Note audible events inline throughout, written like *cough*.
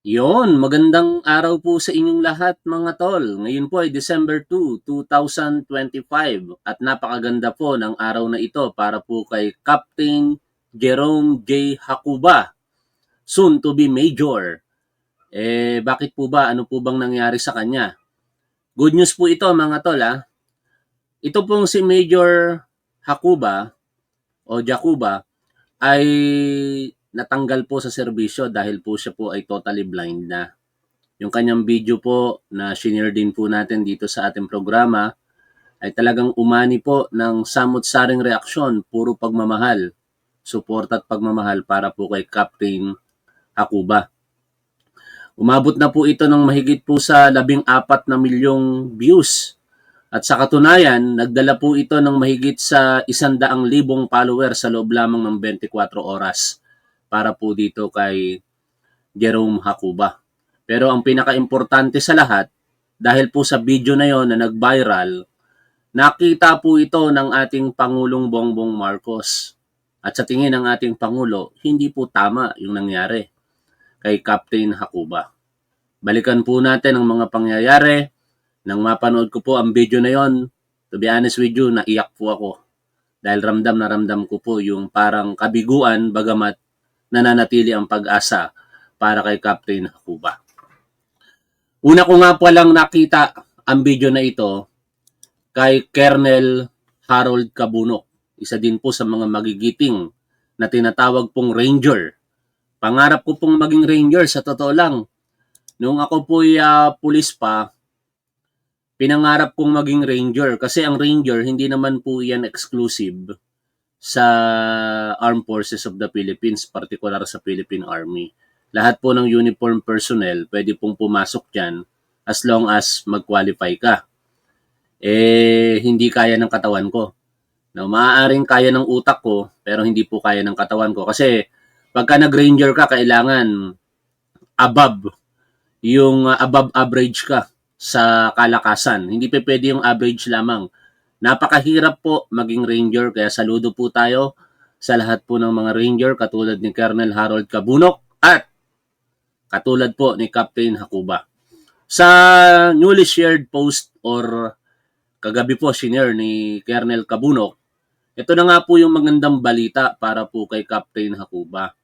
Yon, magandang araw po sa inyong lahat mga tol. Ngayon po ay December 2, 2025 at napakaganda po ng araw na ito para po kay Captain Jerome J. Hakuba, soon to be Major. Eh, bakit po ba? Ano po bang nangyari sa kanya? Good news po ito mga tol ha. Ito pong si Major Hakuba o Jakuba ay natanggal po sa serbisyo dahil po siya po ay totally blind na. Yung kanyang video po na shinare din po natin dito sa ating programa ay talagang umani po ng samot-saring reaksyon, puro pagmamahal, support at pagmamahal para po kay Captain Hakuba. Umabot na po ito ng mahigit po sa labing apat na milyong views. At sa katunayan, nagdala po ito ng mahigit sa isandaang libong followers sa loob lamang ng 24 oras para po dito kay Jerome Hakuba. Pero ang pinaka-importante sa lahat, dahil po sa video na yon na nag-viral, nakita po ito ng ating Pangulong Bongbong Marcos. At sa tingin ng ating Pangulo, hindi po tama yung nangyari kay Captain Hakuba. Balikan po natin ang mga pangyayari. Nang mapanood ko po ang video na yon, to be honest with you, naiyak po ako. Dahil ramdam na ramdam ko po yung parang kabiguan bagamat nananatili ang pag-asa para kay Captain Hakuba. Una ko nga po lang nakita ang video na ito kay Colonel Harold Kabunok. Isa din po sa mga magigiting na tinatawag pong Ranger. Pangarap ko pong maging Ranger sa totoo lang. Noong ako po ay uh, pulis pa, pinangarap kong maging Ranger kasi ang Ranger hindi naman po yan exclusive sa Armed Forces of the Philippines, particular sa Philippine Army. Lahat po ng uniform personnel pwede pong pumasok dyan as long as mag-qualify ka. Eh, hindi kaya ng katawan ko. No, maaaring kaya ng utak ko, pero hindi po kaya ng katawan ko. Kasi, pagka nag-ranger ka, kailangan above, yung above average ka sa kalakasan. Hindi pa pwede yung average lamang. Napakahirap po maging ranger, kaya saludo po tayo sa lahat po ng mga ranger katulad ni Colonel Harold Kabunok at katulad po ni Captain Hakuba. Sa newly shared post or kagabi po senior ni Colonel Kabunok, ito na nga po yung magandang balita para po kay Captain Hakuba.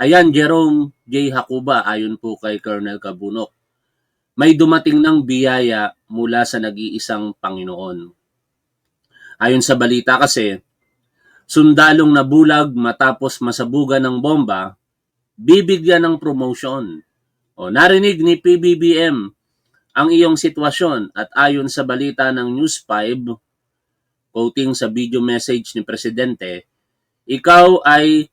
Ayan, Jerome J. Hakuba, ayon po kay Colonel Kabunok. May dumating ng biyaya mula sa nag-iisang Panginoon. Ayon sa balita kasi, sundalong nabulag matapos masabugan ng bomba, bibigyan ng promotion. O, narinig ni PBBM ang iyong sitwasyon at ayon sa balita ng News 5, quoting sa video message ni Presidente, ikaw ay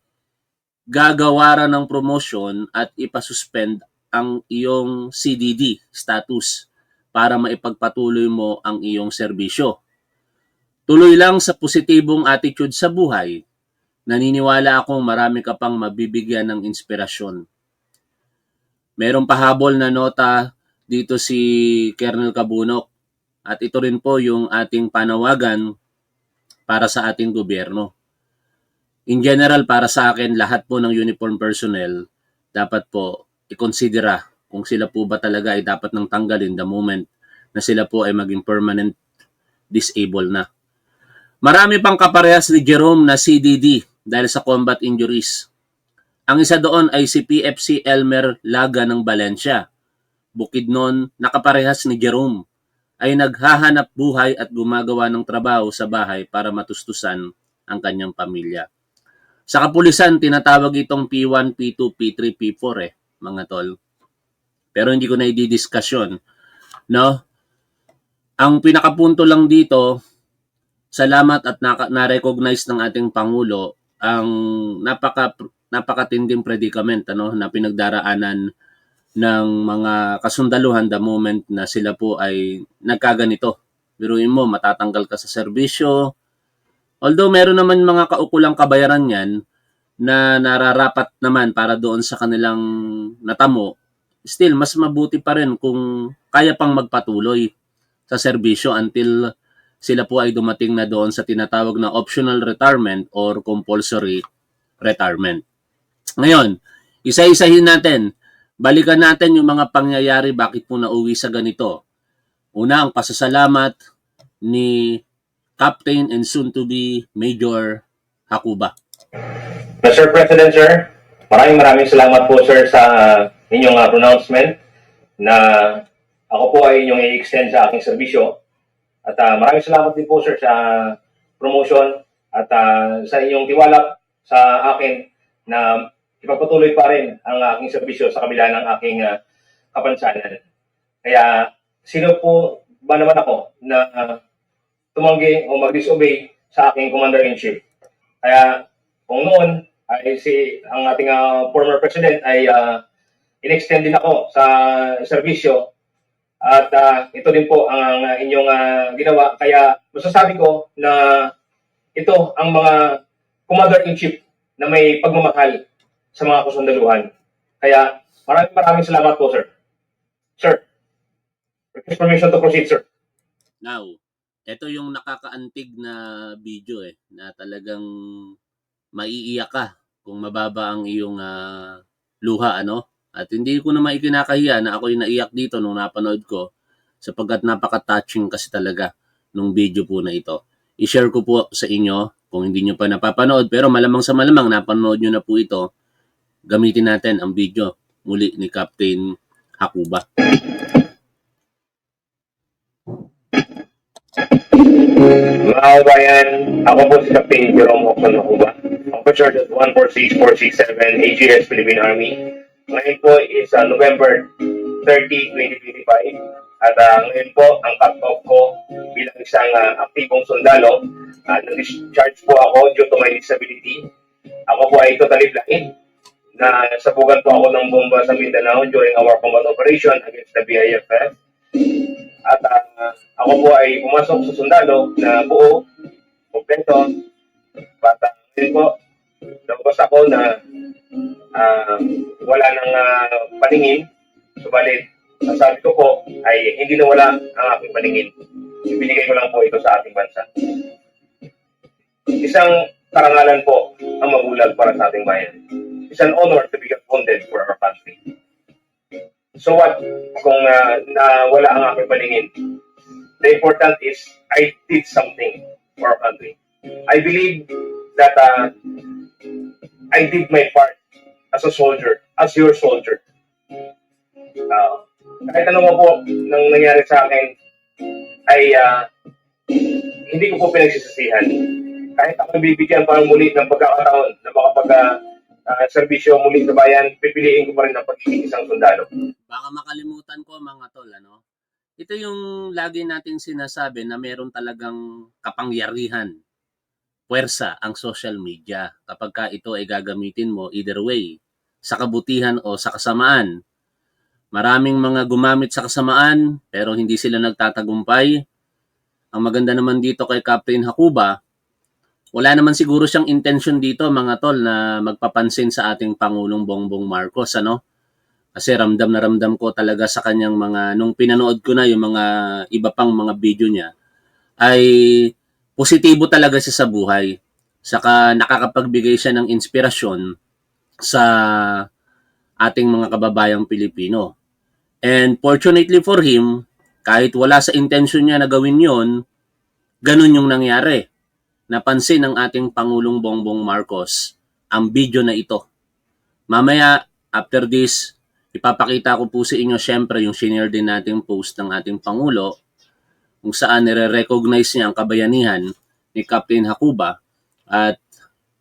gagawaran ng promotion at ipasuspend ang iyong CDD status para maipagpatuloy mo ang iyong serbisyo. Tuloy lang sa positibong attitude sa buhay, naniniwala akong marami ka pang mabibigyan ng inspirasyon. Merong pahabol na nota dito si Colonel Kabunok at ito rin po yung ating panawagan para sa ating gobyerno. In general, para sa akin, lahat po ng uniform personnel dapat po ikonsidera kung sila po ba talaga ay dapat nang tanggalin the moment na sila po ay maging permanent disabled na. Marami pang kaparehas ni Jerome na CDD dahil sa combat injuries. Ang isa doon ay si PFC Elmer Laga ng Valencia. Bukid noon, nakaparehas ni Jerome ay naghahanap buhay at gumagawa ng trabaho sa bahay para matustusan ang kanyang pamilya. Sa kapulisan, tinatawag itong P1, P2, P3, P4 eh, mga tol. Pero hindi ko na i-discussion. No? Ang pinakapunto lang dito, salamat at na-recognize ng ating Pangulo ang napaka napakatinding predicament ano na pinagdaraanan ng mga kasundaluhan the moment na sila po ay nagkaganito. Biruin mo, matatanggal ka sa serbisyo, Although meron naman mga kaukulang kabayaran yan na nararapat naman para doon sa kanilang natamo, still mas mabuti pa rin kung kaya pang magpatuloy sa serbisyo until sila po ay dumating na doon sa tinatawag na optional retirement or compulsory retirement. Ngayon, isa-isahin natin balikan natin yung mga pangyayari bakit po nauwi sa ganito. Una, ang pasasalamat ni Captain and soon to be Major Hakuba. Mr. President, sir, maraming maraming salamat po, sir, sa inyong uh, pronouncement na ako po ay inyong i-extend sa aking serbisyo. At ah, maraming salamat din po, sir, sa promotion at ah, sa inyong tiwala sa akin na ipagpatuloy pa rin ang aking serbisyo sa kabila ng aking ah, kapansanan. Kaya, sino po ba naman ako na ah, tumanggi o mag-disobey sa aking commander-in-chief? Kaya, kung noon ay si ang ating ah, former president ay uh, in-extend din ako sa serbisyo at ah, ito din po ang ah, inyong ah, ginawa kaya masasabi ko na ito ang mga commander-in-chief na may pagmamahal sa mga kasundaluhan. Kaya maraming maraming salamat po, sir. Sir, request permission to proceed, sir. Now, ito yung nakakaantig na video eh, na talagang maiiyak ka kung mababa ang iyong ah, luha, ano? At hindi ko naman ikinakahiya na ako yung naiyak dito nung napanood ko sapagkat napaka-touching kasi talaga nung video po na ito. I-share ko po sa inyo kung hindi nyo pa napapanood pero malamang sa malamang napanood nyo na po ito. Gamitin natin ang video muli ni Captain Hakuba. Mga kabayan, ako po si Captain Jerome Hokson Makuba. Officer at 146467 AGS Philippine Army. Ngayon po is uh, November 30, 2025. At uh, ngayon po, ang cut-off ko bilang isang uh, aktibong sundalo. Uh, na-discharge po ako due to my disability. Ako po ay totally blind na sabugan po ako ng bomba sa Mindanao during our combat operation against the BIFF. At ah, ako po ay pumasok sa sundalo na buo, kompleto. At uh, ngayon po, nabas ako na ah, wala nang ah, paningin. Subalit, ang sabi ko po ay hindi na wala ang aking paningin. Ibinigay ko lang po ito sa ating bansa. Isang karangalan po ang magulag para sa ating bayan. It's an honor to be wounded for our country. So what kung uh, nawala ang aking paningin? The important is I did something for our country. I believe that uh, I did my part as a soldier, as your soldier. Uh, kahit ano po nang nangyari sa akin ay uh, hindi ko po pinagsisisihan. Kahit ako bibigyan pa muli ng pagkakataon na makapag uh, uh, serbisyo muli sa bayan, pipiliin ko pa rin ang pagiging isang sundalo. baka makalimutan ko mga tol, ano? Ito yung lagi nating sinasabi na meron talagang kapangyarihan, puwersa ang social media kapag ka ito ay gagamitin mo either way, sa kabutihan o sa kasamaan. Maraming mga gumamit sa kasamaan pero hindi sila nagtatagumpay. Ang maganda naman dito kay Captain Hakuba, wala naman siguro siyang intention dito mga tol na magpapansin sa ating Pangulong Bongbong Marcos, ano? Kasi ramdam na ramdam ko talaga sa kanyang mga, nung pinanood ko na yung mga iba pang mga video niya, ay positibo talaga siya sa buhay. Saka nakakapagbigay siya ng inspirasyon sa ating mga kababayang Pilipino. And fortunately for him, kahit wala sa intention niya na gawin yon, ganun yung nangyari. Napansin ng ating Pangulong Bongbong Marcos ang video na ito. Mamaya, after this, ipapakita ko po sa inyo syempre yung senior din nating post ng ating Pangulo kung saan nire-recognize niya ang kabayanihan ni Captain Hakuba at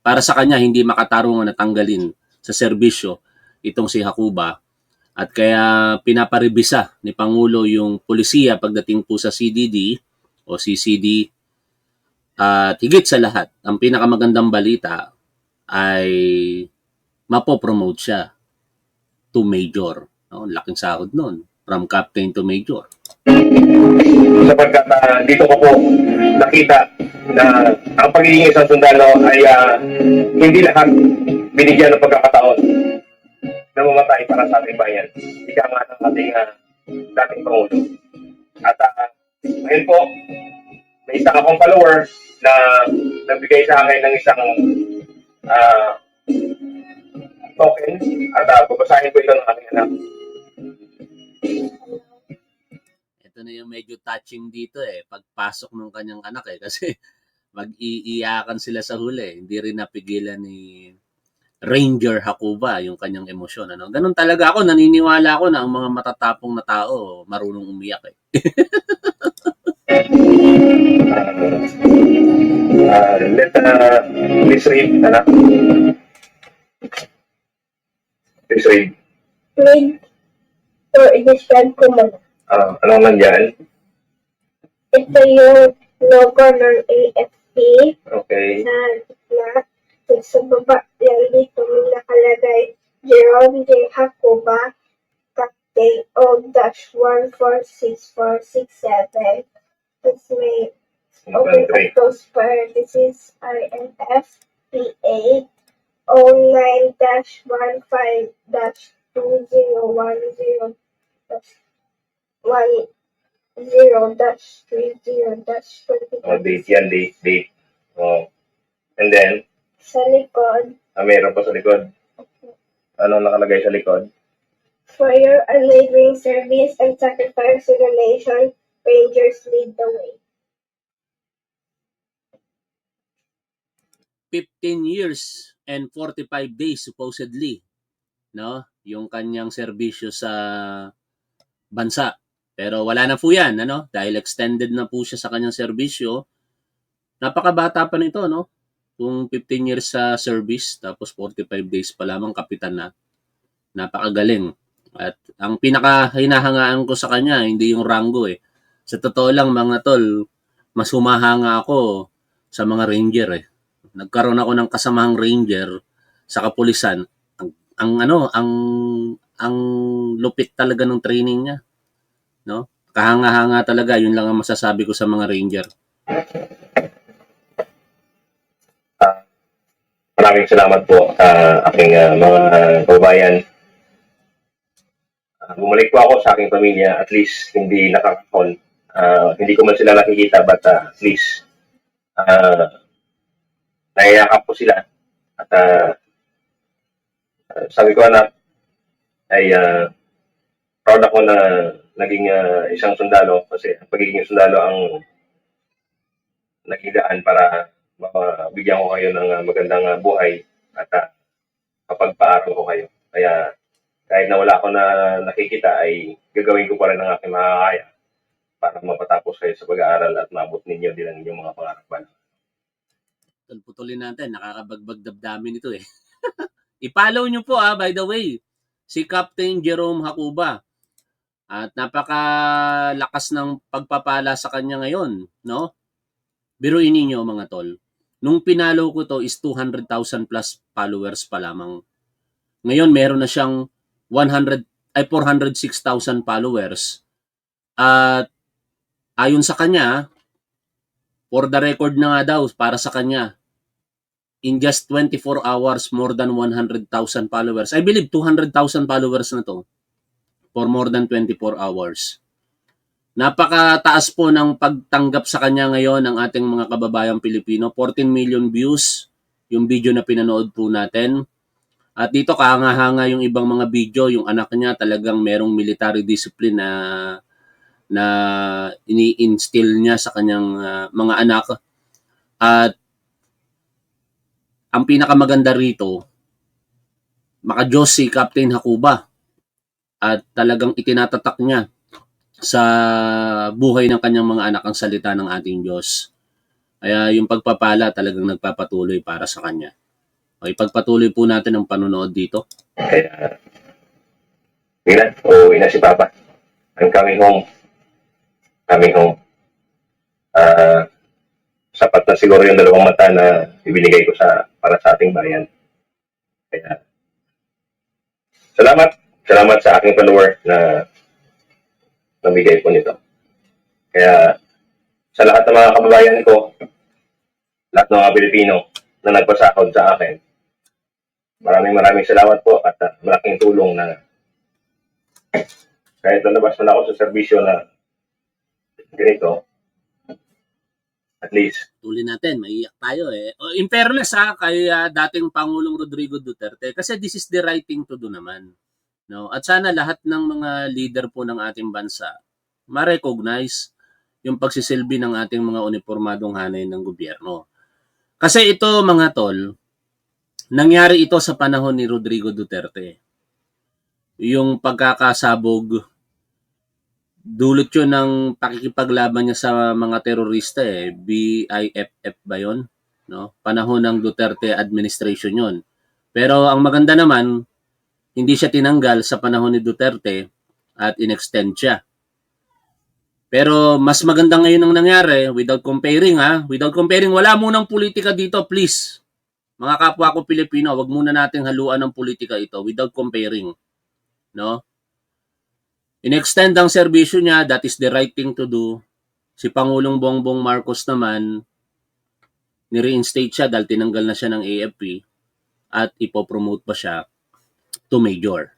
para sa kanya hindi makatarungan na tanggalin sa serbisyo itong si Hakuba at kaya pinaparibisa ni Pangulo yung polisiya pagdating po sa CDD o CCD at higit sa lahat, ang pinakamagandang balita ay mapopromote siya to major. No? Laking sahod nun. From captain to major. sapagkat ah, dito ko po nakita na ang pagiging isang sundalo ay ah, hindi lahat binigyan ng pagkakataon na mamatay para sa ating bayan. Ika nga ng ating ah, dating Pangulo. At uh, ngayon po, may isang akong follower na nagbigay sa akin ng isang ah, token at uh, babasahin ko ito ng aking anak. Ito na yung medyo touching dito eh. Pagpasok ng kanyang anak eh. *laughs* Kasi mag-iiyakan sila sa huli. Hindi rin napigilan ni Ranger Hakuba yung kanyang emosyon. Ano? Ganun talaga ako. Naniniwala ako na ang mga matatapong na tao marunong umiyak eh. Uh, let uh, please read, anak. Please read. Read Sir, i-describe ko man. Ah, anong nandyan? Ito yung logo ng AFP Okay. sa gitna. At sa baba, nandito may nakalagay Jerome de Jacoba, Captain of Dash 146467. Tapos may open Number three. close parenthesis INFPA 09-15-2010 Y zero dash three zero dash twenty. O, oh, date yan, date, date. O. And then, Sa likod, ah, meron pa sa likod. Anong nakalagay sa likod? for your unwavering service and sacrifice to the nation, Rangers lead the way. 15 years and 45 days supposedly no yung kanyang serbisyo sa bansa. Pero wala na po yan ano? Dahil extended na po siya sa kanyang serbisyo. Napakabata pa nito no? Kung 15 years sa service tapos 45 days pa lamang kapitan na. Napakagaling. At ang pinaka hinahangaan ko sa kanya hindi yung rango eh. Sa totoo lang mga tol mas humahanga ako sa mga ranger eh. Nagkaroon ako ng kasamahang ranger sa kapulisan. Ang, ang ano, ang ang lupit talaga ng training niya. No? Kahanga-hanga talaga, yun lang ang masasabi ko sa mga ranger. Maraming salamat po sa aking ah, mga kababayan. Ah, bumalik po ako sa aking pamilya, at least hindi nakakakon. Ah, hindi ko man sila nakikita, but ah, at least uh, naiyakap po sila. At ah, sabi ko anak, ay ah, proud ako na naging ah, isang sundalo kasi ang pagiging sundalo ang naging daan para mabigyan ko kayo ng ah, magandang ah, buhay at uh, kapagpaaral ko kayo. Kaya kahit na wala ako na nakikita ay gagawin ko pa rin ang aking makakaya para mapatapos kayo sa pag-aaral at maabot ninyo din ang inyong mga pangarapan. Tol, Putulin natin, nakakabagbag damdamin ito eh. *laughs* I-follow nyo po ah, by the way, si Captain Jerome Hakuba. At napakalakas ng pagpapala sa kanya ngayon, no? Biruin ninyo mga tol. Nung pinalo ko to is 200,000 plus followers pa lamang. Ngayon meron na siyang 100 ay 406,000 followers. At ayon sa kanya, for the record na nga daw para sa kanya, in just 24 hours, more than 100,000 followers. I believe 200,000 followers na to for more than 24 hours. Napakataas po ng pagtanggap sa kanya ngayon ng ating mga kababayang Pilipino. 14 million views yung video na pinanood po natin. At dito kahanga-hanga yung ibang mga video, yung anak niya talagang merong military discipline na na ini-instill niya sa kanyang ah, mga anak. At ang pinakamaganda rito, makajos si Captain Hakuba at talagang itinatatak niya sa buhay ng kanyang mga anak ang salita ng ating Diyos. Kaya yung pagpapala talagang nagpapatuloy para sa kanya. O ipagpatuloy po natin ang panonood dito. Kaya, Nina, uuwi na si Papa. I'm coming home. Coming home. Ah, sapat na siguro yung dalawang mata na ibinigay ko sa para sa ating bayan. Kaya, salamat. Salamat sa aking follower na namigay po nito. Kaya, sa lahat ng mga kababayan ko, lahat ng mga Pilipino na nagpasakod sa akin, maraming maraming salamat po at uh, malaking tulong na kahit nalabas man ako sa serbisyo na ganito, At least. tuloy natin, maiyak tayo eh. O, In fairness ha, kay ah, dating Pangulong Rodrigo Duterte, kasi this is the right thing to do naman. No? At sana lahat ng mga leader po ng ating bansa ma-recognize yung pagsisilbi ng ating mga uniformadong hanay ng gobyerno. Kasi ito mga tol, nangyari ito sa panahon ni Rodrigo Duterte. Yung pagkakasabog, dulot yun ng pakikipaglaban niya sa mga terorista eh. BIFF ba yun? No? Panahon ng Duterte administration yun. Pero ang maganda naman, hindi siya tinanggal sa panahon ni Duterte at inextend siya. Pero mas maganda ngayon ang nangyari without comparing ha. Without comparing, wala munang politika dito please. Mga kapwa ko Pilipino, wag muna nating haluan ng politika ito without comparing. No? In-extend ang serbisyo niya, that is the right thing to do. Si Pangulong Bongbong Marcos naman, ni-reinstate siya dahil tinanggal na siya ng AFP at ipopromote pa siya to major.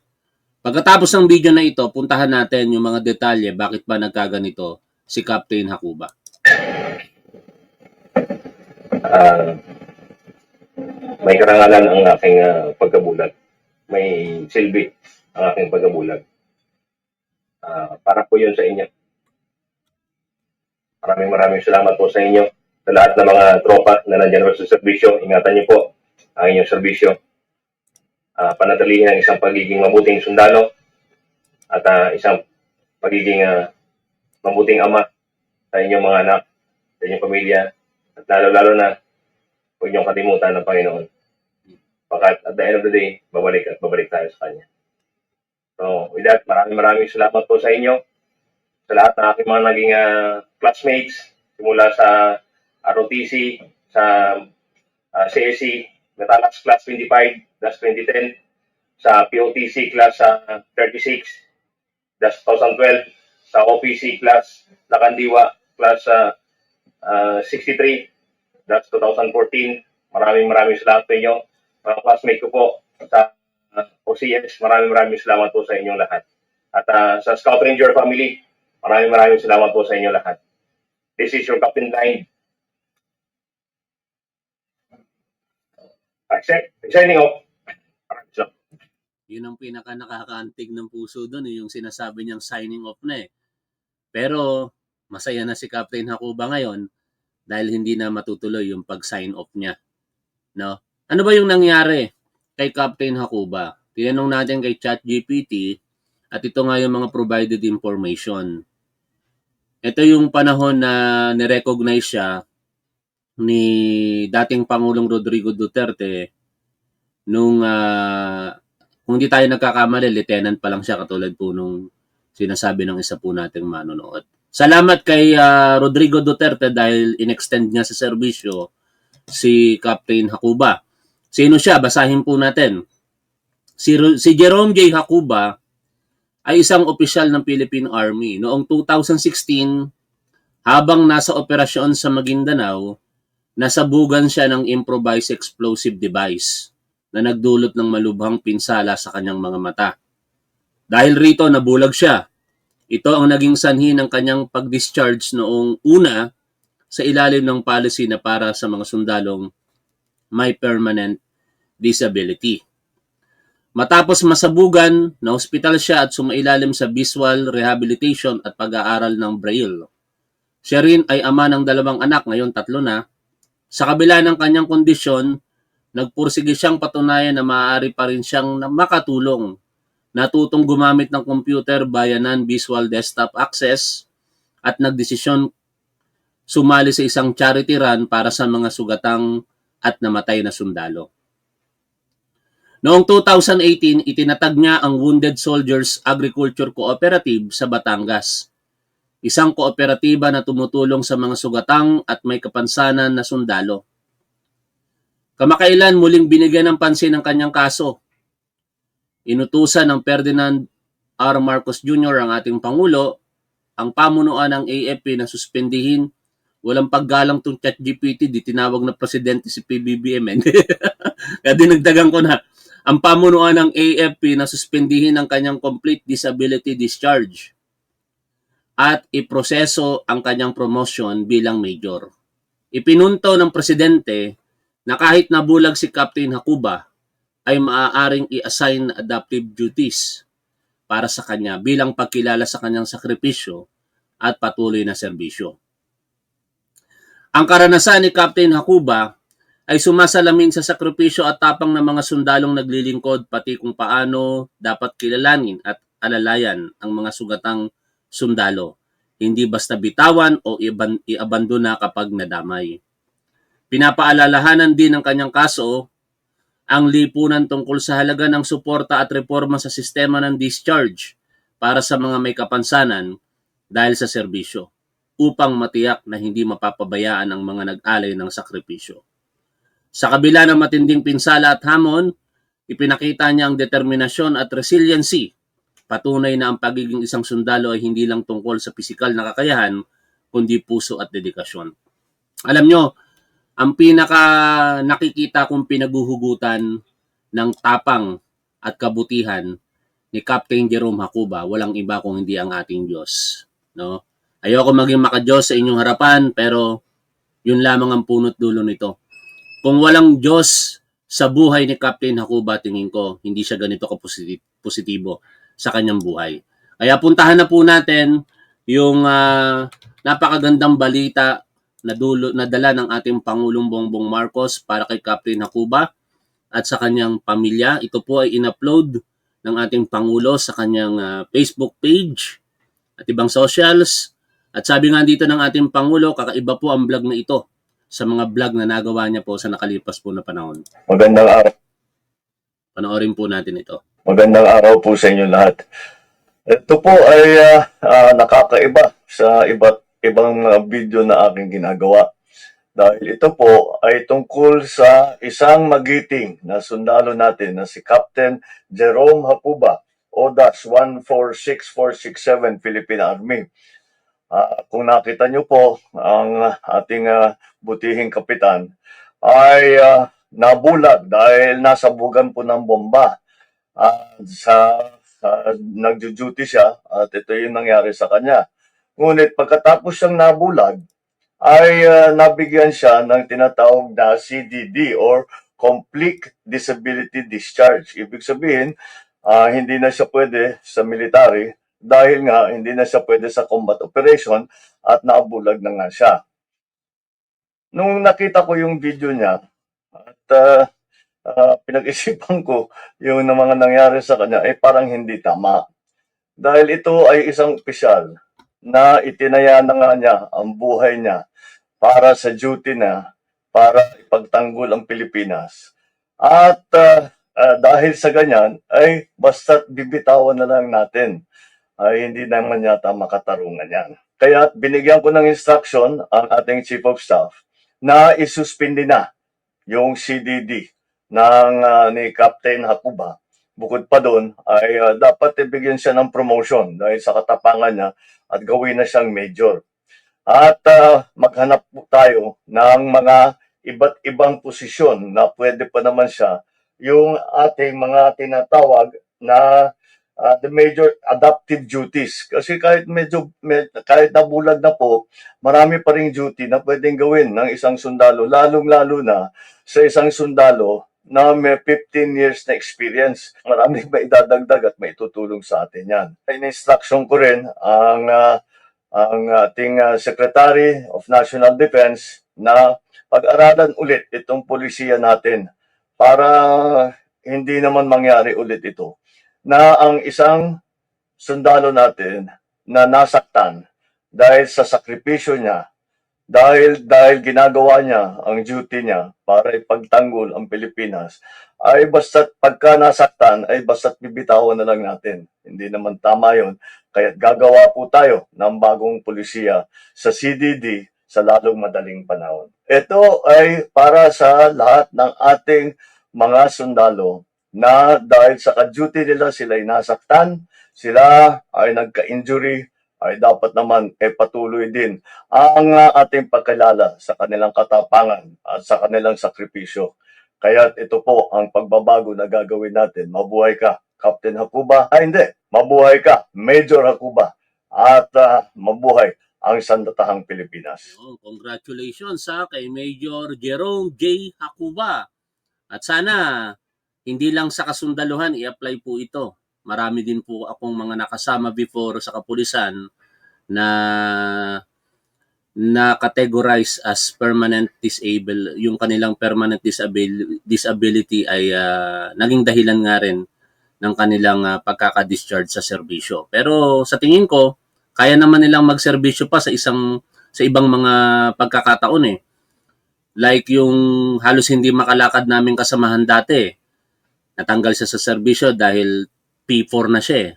Pagkatapos ng video na ito, puntahan natin yung mga detalye bakit ba nagkaganito si Captain Hakuba. ah, may karangalan ang aking ah, pagkabulag. May silbi ang aking pagkabulag. Ah, para po yun sa inyo. Maraming maraming salamat po sa inyo. Sa lahat ng mga tropa na nandyan po sa serbisyo, ingatan niyo po ang inyong serbisyo. Ah, panatilihin ang isang pagiging mabuting sundalo at ah, isang pagiging ah, mabuting ama sa inyong mga anak, sa inyong pamilya, at lalo-lalo na huwag niyong kalimutan ng Panginoon. Pagkat at the end of the day, babalik at babalik tayo sa Kanya. So, with that, maraming maraming salamat po sa inyo. Sa lahat ng aking mga naging ah, classmates, simula sa ROTC, sa ah, CSC, Metalax Class 25, Class 2010, sa POTC Class ah, 36, Class 2012, sa OPC Class Lakandiwa, Class ah, ah, 63, That's 2014. Maraming maraming salamat sa inyo. Mga classmate ko po sa uh, OCS, maraming maraming salamat po sa inyong lahat. At uh, sa Scout Ranger family, maraming maraming salamat po sa inyo lahat. This is your Captain Line. Accept. Signing off. Yun ang pinaka nakakaantig ng puso doon, eh, yung sinasabi niyang signing off na eh. Pero masaya na si Captain Hakuba ngayon dahil hindi na matutuloy yung pag-sign off niya. No? Ano ba yung nangyari kay Captain Hakuba? Tinanong natin kay ChatGPT at ito nga yung mga provided information. Ito yung panahon na nirecognize siya ni dating Pangulong Rodrigo Duterte nung ah, kung hindi tayo nagkakamali, lieutenant pa lang siya katulad po nung sinasabi ng isa po nating manonood. Salamat kay ah, Rodrigo Duterte dahil inextend niya sa serbisyo si Captain Hakuba. Sino siya? Basahin po natin. Si, si Jerome J. Hakuba ay isang opisyal ng Philippine Army. Noong 2016, habang nasa operasyon sa Maguindanao, nasabugan siya ng improvised explosive device na nagdulot ng malubhang pinsala sa kanyang mga mata. Dahil rito nabulag siya. Ito ang naging sanhi ng kanyang pag-discharge noong una sa ilalim ng policy na para sa mga sundalong may permanent disability. Matapos masabugan, na hospital siya at sumailalim sa visual rehabilitation at pag-aaral ng Braille. Siya rin ay ama ng dalawang anak, ngayon tatlo na. Sa kabila ng kanyang kondisyon, nagpursige siyang patunayan na maaari pa rin siyang makatulong. Natutong gumamit ng computer via non-visual desktop access at nagdesisyon sumali sa isang charity run para sa mga sugatang at namatay na sundalo. Noong 2018, itinatag niya ang Wounded Soldiers Agriculture Cooperative sa Batangas. Isang kooperatiba na tumutulong sa mga sugatang at may kapansanan na sundalo. Kamakailan muling binigyan ng pansin ang kanyang kaso. Inutusan ng Ferdinand R. Marcos Jr. ang ating Pangulo ang pamunuan ng AFP na suspendihin walang paggalang tong chat GPT, di tinawag na presidente si PBBM. *laughs* Kaya dinagdagan ko na ang pamunuan ng AFP na suspendihin ang kanyang complete disability discharge at iproseso ang kanyang promotion bilang major. Ipinunto ng presidente na kahit nabulag si Captain Hakuba ay maaaring i-assign adaptive duties para sa kanya bilang pagkilala sa kanyang sakripisyo at patuloy na serbisyo. Ang karanasan ni Captain Hakuba ay sumasalamin sa sakripisyo at tapang ng mga sundalong naglilingkod pati kung paano dapat kilalanin at alalayan ang mga sugatang sundalo. Hindi basta bitawan o iabandona kapag nadamay. Pinapaalalahanan din ng kanyang kaso ang lipunan tungkol sa halaga ng suporta at reforma sa sistema ng discharge para sa mga may kapansanan dahil sa serbisyo upang matiyak na hindi mapapabayaan ang mga nag-alay ng sakripisyo. Sa kabila ng matinding pinsala at hamon, ipinakita niya ang determinasyon at resiliency. Patunay na ang pagiging isang sundalo ay hindi lang tungkol sa pisikal na kakayahan, kundi puso at dedikasyon. Alam nyo, ang pinaka nakikita kong pinaguhugutan ng tapang at kabutihan ni Captain Jerome Hakuba, walang iba kung hindi ang ating Diyos. No? Ayoko maging makadiyos sa inyong harapan, pero yun lamang ang punot dulo nito. Kung walang Diyos sa buhay ni Captain Hakuba, tingin ko, hindi siya ganito kapositibo sa kanyang buhay. Kaya puntahan na po natin yung ah, napakagandang balita na dulo na dala ng ating Pangulong Bongbong Marcos para kay Captain Hakuba at sa kanyang pamilya. Ito po ay in-upload ng ating Pangulo sa kanyang ah, Facebook page at ibang socials. At sabi nga dito ng ating Pangulo, kakaiba po ang vlog na ito sa mga vlog na nagawa niya po sa nakalipas po na panahon. Magandang araw. Panoorin po natin ito. Magandang araw po sa inyo lahat. Ito po ay ah, ah, nakakaiba sa iba't ibang ah, video na aking ginagawa. Dahil ito po ay tungkol sa isang magiting na sundalo natin na si Captain Jerome Hapuba, ODAS 146467 Philippine Army. Ah, kung nakita nyo po, ang ating ah, butihing kapitan ay ah, nabulag dahil nasabugan po ng bomba Ah, sa, sa nagjo-duty siya at ito yung nangyari sa kanya. Ngunit pagkatapos siyang nabulag, ay ah, nabigyan siya ng tinatawag na CDD or Complete Disability Discharge. Ibig sabihin, ah, hindi na siya pwede sa military dahil nga hindi na siya pwede sa combat operation at naabulag na nga siya. Nung nakita ko yung video niya at ah, ah, pinag-isipan ko yung na mga nangyari sa kanya ay parang hindi tama. Dahil ito ay isang opisyal na itinaya na nga niya ang buhay niya para sa duty na para ipagtanggol ang Pilipinas. At ah, ah, dahil sa ganyan ay basta bibitawan na lang natin ay hindi naman yata makatarungan yan. Kaya binigyan ko ng instruction ang ating Chief of Staff na isuspindi na yung CDD ng ah, ni Captain Hakuba. Bukod pa doon ay ah, dapat ibigyan siya ng promotion dahil sa katapangan niya at gawin na siyang major. At ah, maghanap po tayo ng mga iba't ibang posisyon na pwede pa naman siya yung ating mga tinatawag na ah, the major adaptive duties. Kasi kahit medyo med- kahit nabulag na po, marami pa ring duty na pwedeng gawin ng isang sundalo, lalong-lalo na sa isang sundalo na may 15 years na experience. Maraming may idadagdag at may tutulong sa atin yan. In-instruction ko rin ang, ah, ang ating ah, Secretary of National Defense na pag-aralan ulit itong polisiya natin para hindi naman mangyari ulit ito. Na ang isang sundalo natin na nasaktan dahil sa sakripisyo niya dahil dahil ginagawa niya ang duty niya para ipagtanggol ang Pilipinas ay basta't pagka nasaktan ay basta't bibitawan na lang natin. Hindi naman tama yon. Kaya gagawa po tayo ng bagong polisiya sa CDD sa lalong madaling panahon. Ito ay para sa lahat ng ating mga sundalo na dahil sa ka-duty nila sila ay nasaktan, sila ay nagka-injury, ay dapat naman ay patuloy din ang uh, ating pagkalala sa kanilang katapangan at sa kanilang sakripisyo. Kaya ito po ang pagbabago na gagawin natin. Mabuhay ka, Captain Hakuba. Ay hindi, mabuhay ka, Major Hakuba. At ah, mabuhay ang sandatahang Pilipinas. Yun, congratulations sa kay Major Jerome J. Hakuba. At sana hindi lang sa kasundaluhan i-apply po ito. Marami din po akong mga nakasama before sa kapulisan na na categorize as permanent disabled. Yung kanilang permanent disabil- disability ay ah, naging dahilan nga rin ng kanilang ah, pagkaka-discharge sa serbisyo. Pero sa tingin ko, kaya naman nilang magserbisyo pa sa isang sa ibang mga pagkakataon eh. Like yung halos hindi makalakad namin kasamahan dati. Natanggal siya sa serbisyo dahil P4 na siya eh.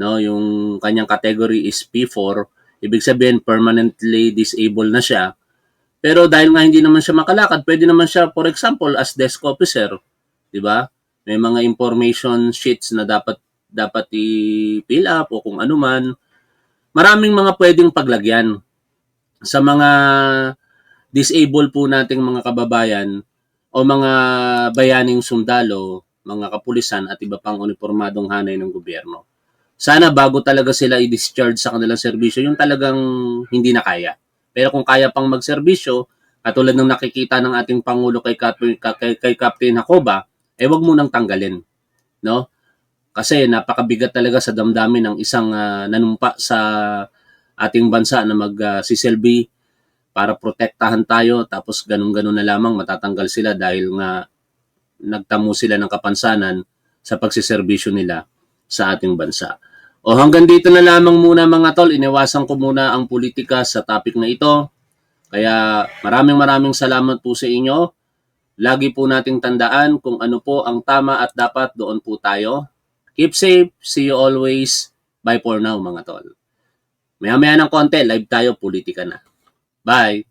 No, yung kanyang category is P4, ibig sabihin permanently disabled na siya. Pero dahil nga hindi naman siya makalakad, pwede naman siya for example as desk officer, 'di ba? May mga information sheets na dapat dapat i-fill up o kung ano man. Maraming mga pwedeng paglagyan sa mga disabled po nating mga kababayan o mga bayaning sundalo, mga kapulisan at iba pang uniformadong hanay ng gobyerno. Sana bago talaga sila i-discharge sa kanilang serbisyo, yung talagang hindi na kaya. Pero kung kaya pang magserbisyo, katulad ng nakikita ng ating Pangulo kay, Cap- kay, kay Captain Hakoba, eh wag mo nang tanggalin. No? Kasi napakabigat talaga sa damdamin ng isang ah, nanumpa sa ating bansa na magsisilbi para protektahan tayo tapos ganun-ganun na lamang matatanggal sila dahil nga nagtamo sila ng kapansanan sa pagsiservisyo nila sa ating bansa. O hanggang dito na lamang muna mga tol, iniwasan ko muna ang politika sa topic na ito. Kaya maraming maraming salamat po sa inyo. Lagi po nating tandaan kung ano po ang tama at dapat doon po tayo. Keep safe, see you always. Bye for now mga tol. Maya-maya ng konti, live tayo, politika na. Bye!